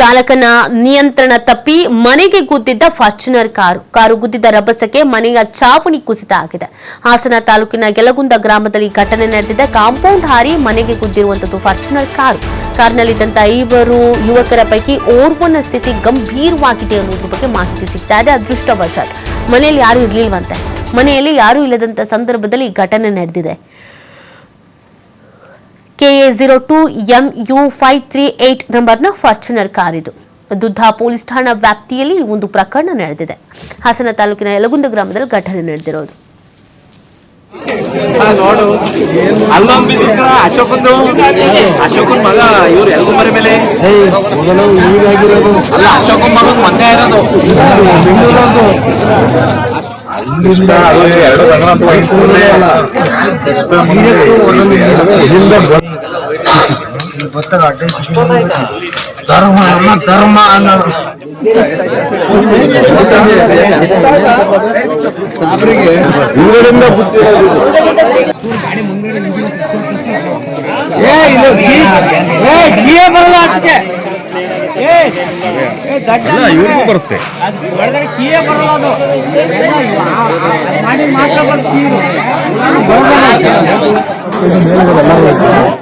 ಚಾಲಕನ ನಿಯಂತ್ರಣ ತಪ್ಪಿ ಮನೆಗೆ ಗುದ್ದಿದ್ದ ಫಾರ್ಚುನರ್ ಕಾರು. ಕಾರು ಗುದ್ದಿದ್ದ ರಭಸಕ್ಕೆ ಮನೆಯ ಚಾವಣಿ ಕುಸಿತ ಆಗಿದೆ. ಹಾಸನ ತಾಲೂಕಿನ ಗೆಲಗುಂದ ಗ್ರಾಮದಲ್ಲಿ ಘಟನೆ ನಡೆದಿದೆ. ಕಾಂಪೌಂಡ್ ಹಾರಿ ಮನೆಗೆ ಗುದ್ದಿರುವಂತದ್ದು ಫಾರ್ಚುನರ್ ಕಾರು. ಕಾರ್ನಲ್ಲಿದ್ದಂತ ಐವರು ಯುವಕರ ಪೈಕಿ ಓರ್ವನ ಸ್ಥಿತಿ ಗಂಭೀರವಾಗಿದೆ ಅನ್ನೋದ್ರ ಬಗ್ಗೆ ಮಾಹಿತಿ ಸಿಗ್ತಾ ಇದೆ. ಅದೃಷ್ಟವಶಾತ್ ಮನೆಯಲ್ಲಿ ಯಾರು ಇರ್ಲಿಲ್ವಂತೆ. ಮನೆಯಲ್ಲಿ ಯಾರೂ ಇಲ್ಲದಂತ ಸಂದರ್ಭದಲ್ಲಿ ಘಟನೆ ನಡೆದಿದೆ. KA zero two M U five three eight ನಂಬರ್ನ ಫಾರ್ಚುನರ್ ಕಾರ್ ಇದು ದುದ್ದ ಪೊಲೀಸ್ ಠಾಣಾ ವ್ಯಾಪ್ತಿಯಲ್ಲಿ ಈ ಒಂದು ಪ್ರಕರಣ ನಡೆದಿದೆ. ಹಾಸನ ತಾಲೂಕಿನ ಯಲಗುಂದ ಗ್ರಾಮದಲ್ಲಿ ಘಟನೆ ನಡೆದಿರೋದು. ನೋಡು. ಅಲ್ಲೊಂದ್ ಅಶೋಕಂದು ಅಶೋಕನ್ ಮಗ ಇವ್ರು ಎಲ್ಗೂ ಮರಿ ಮೇಲೆ ಮೊದಲು ಈಗಾಗಿರೋದು ಅಲ್ಲ ಅಶೋಕನ್ ಮಗ ಮೊನ್ನೆ ಇರೋದು. ಬೆಂಗಳೂರದು ಅಲ್ಲಿಂದ ಎರಡು ಧರ್ಮ ಧರ್ಮ ಅನ್ನೋದು ಹಿಂಗಡೆಯಿಂದ ಇವ್ರಿಗೂ ಬರುತ್ತೆ ಮಾತ್ರ